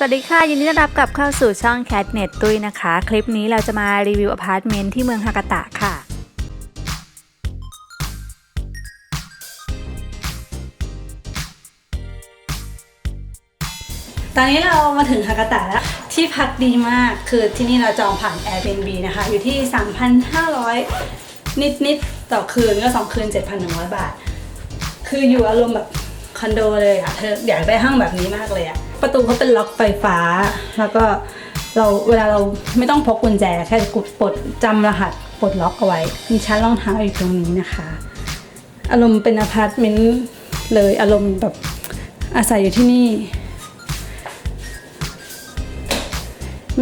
สวัสดีค่ะ ยินดีต้อนรับกลับเข้าสู่ช่อง Cat Net ตุ้ยนะคะ คลิปนี้เราจะมารีวิวอพาร์ตเมนต์ที่เมืองฮากาตะค่ะ ตอนนี้เรามาถึงฮากาตะแล้ว ที่พักดีมากคือที่นี่เราจองผ่าน Airbnb นะคะ อยู่ที่ 3,500 นิดนิดๆต่อคืนก็ 2 คืน 7,100 บาท คืออยู่อารมณ์แบบ คอนโดเลยอะเธออยากได้ห้องแบบนี้มากเลยอะประตูเขาเป็นล็อกไฟฟ้า แล้วก็เราเวลาเราไม่ต้องพกกุญแจแค่กดปลดจำรหัสปลดล็อกเอาไว้ มีชั้นรองเท้าอยู่ตรงนี้นะคะ อารมณ์เป็นอพาร์ตเมนต์เลยอารมณ์แบบอาศัยอยู่ที่นี่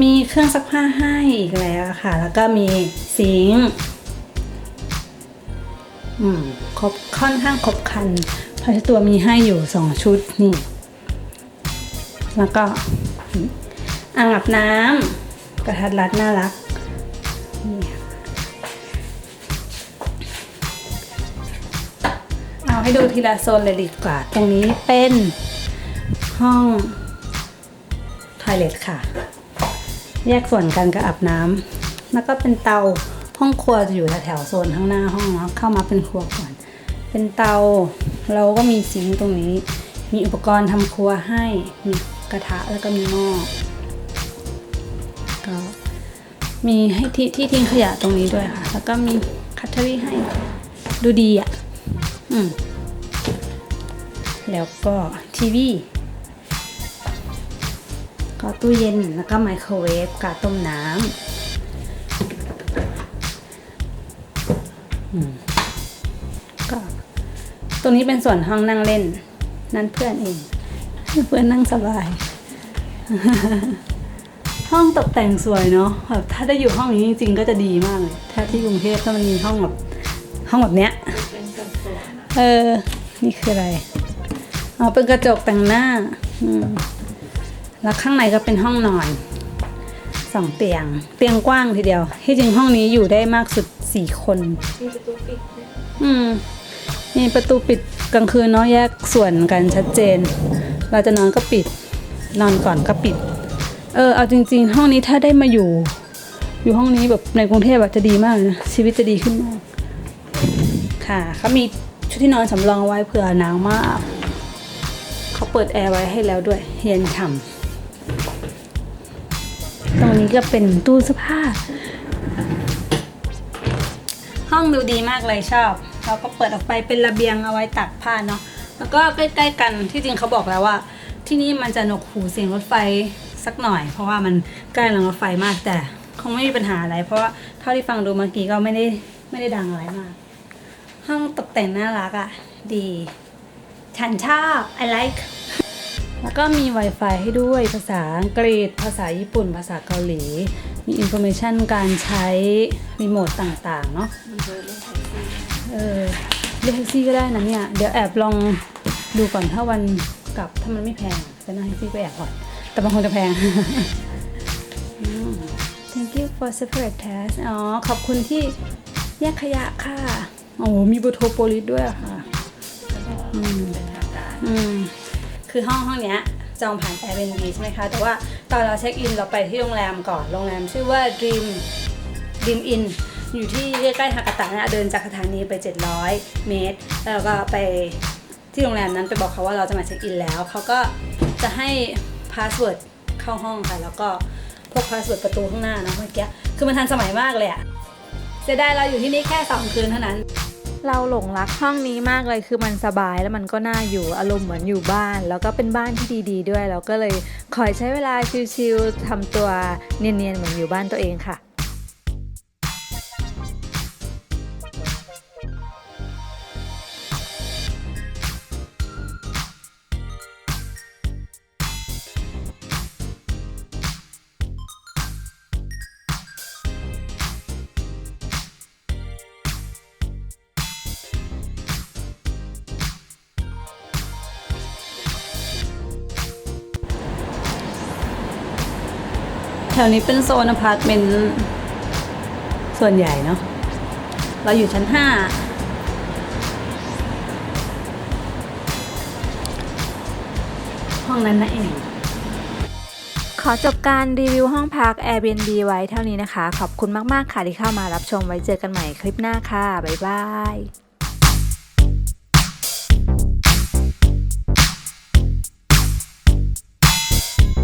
มีเครื่องซักผ้าให้อีกแล้วค่ะ แล้วก็มีซิงค์อืมครบค่อนข้างครบคัน ผ้าเช็ดตัวมีให้อยู่สองชุดนี่ แล้วก็อ่างอาบน้ำกระทัดรัดน่ารักเอาให้ดูทีละโซนเลยดีกว่า ตรงนี้เป็นห้องทอยเลทค่ะ แยกส่วนกันกับอาบน้ำแล้วก็เป็นเตาห้องครัวจะอยู่แถวๆโซนข้างหน้าห้องเนาะเข้ามาเป็นครัวก่อน เป็นเตา เราก็มีซิงค์ตรงนี้ มีอุปกรณ์ทำครัวให้มีกระทะแล้วก็มีหม้อก็มีให้ที่ที่ทิ้งขยะตรงนี้ด้วยค่ะ แล้วก็มีคัตเตอรี่ให้ดูดีอะ อืม แล้วก็ทีวีก็ตู้เย็นแล้วก็ไมโครเวฟกาต้มน้ำก็ รงนี้เป็นส่วนห้องนั่งเล่น นั่นเพื่อนเอง เพื่อนนั่งสบาย ห้องตกแต่งสวยเนาะแบบถ้าได้อยู่ห้องนี้จริงๆก็จะดีมากเลยถ้าที่กรุงเทพถ้ามันมีห้องแบบห้องแบบเนี้ยเออ นี่คืออะไรอ๋อเป็นกระจกแต่งหน้าอืมแล้วข้างในก็เป็นห้องนอนสองเตียง เตียงกว้างทีเดียว ที่จริงห้องนี้อยู่ได้มากสุดสี่คนมีประตูปิดอืม มีประตูปิดกลางคืนเนาะแยกส่วนกันชัดเจน เราจะนอนก็ปิด นอนก่อนก็ปิด เออเอาจริง ๆ ห้องนี้ถ้าได้มาอยู่ อยู่ห้องนี้แบบในกรุงเทพแบบจะดีมากนะชีวิตจะดีขึ้นมาก ค่ะเขามีชุดที่นอนสำรองไว้เผื่อหนาวมากเขาเปิดแอร์ไว้ให้แล้วด้วยเย็นฉ่ำตรงนี้ก็เป็นตู้เสื้อผ้า ห้องดูดีมากเลยชอบ เราก็เปิดออกไปเป็นระเบียงเอาไว้ตักผ้าเนาะแล้วก็ใกล้ๆกันที่จริงเขาบอกแล้วว่า ที่นี่มันจะหนวกหูเสียงรถไฟสักหน่อย เพราะว่ามันใกล้รางรถไฟมากแต่คงไม่มีปัญหาอะไร เพราะเท่าที่ฟังดูเมื่อกี้ก็ไม่ได้ไม่ได้ดังอะไรมาก ห้องตกแต่งน่ารักอะ่ะดี ฉันชอบ I like แล้วก็มี Wi-Fi ให้ด้วยภาษาอังกฤษ ภาษาญี่ปุ่น ภาษาเกาหลี มีอินโฟเมชันการใช้รีโมทต่างๆ เนาะ เออเรียกแท็กซี่ก็ได้นะเนี่ย เดี๋ยวแอบลองดูก่อนถ้าวันกลับถ้ามันไม่แพงจะนั่งแท็กซี่ไปแอบก่อน แต่บางคนจะแพงอืม Thank you for separate task อ๋อ ขอบคุณที่แยกขยะค่ะโอ้โหมีบูโทโปลิสด้วยอะค่ะอืมอืมคือห้องห้องเนี้ยจองผ่าน Airbnb ใช่ไหมคะ แต่ว่าตอนเราเช็คอินเราไปที่โรงแรมก่อน โรงแรมชื่อว่า Dream Dream Inn อยู่ที่ใกล้ๆฮากาตะนะเดินจากสถานีไป 700 เมตร แล้วก็ไปที่โรงแรมนั้นไปบอกเขาว่าเราจะมาเช็คอินแล้ว เขาก็จะให้พาสเวิร์ดเข้าห้องค่ะ แล้วก็พวกพาสเวิร์ดประตูข้างหน้านะเมื่อกี้ คือมันทันสมัยมากเลยอะเสียดายเราอยู่ที่นี่แค่ 2 คืนเท่านั้น เราหลงรักห้องนี้มากเลยคือมันสบายแล้วมันก็น่าอยู่อารมณ์เหมือนอยู่บ้าน แล้วก็เป็นบ้านที่ดี ๆด้วย เราก็เลยคอยใช้เวลาชิลๆทำตัวเนียนๆเหมือนอยู่บ้านตัวเองค่ะ แถวนี้เป็นโซนอพาร์ตเมนต์ส่วนใหญ่เนาะ เราอยู่ชั้นห้า ห้องนั้นนะเอง ขอจบการรีวิวห้องพัก Airbnb ไว้เท่านี้นะคะ ขอบคุณมาก ๆ ค่ะที่เข้ามารับชมไว้เจอกันใหม่คลิปหน้าค่ะ บ๊ายบาย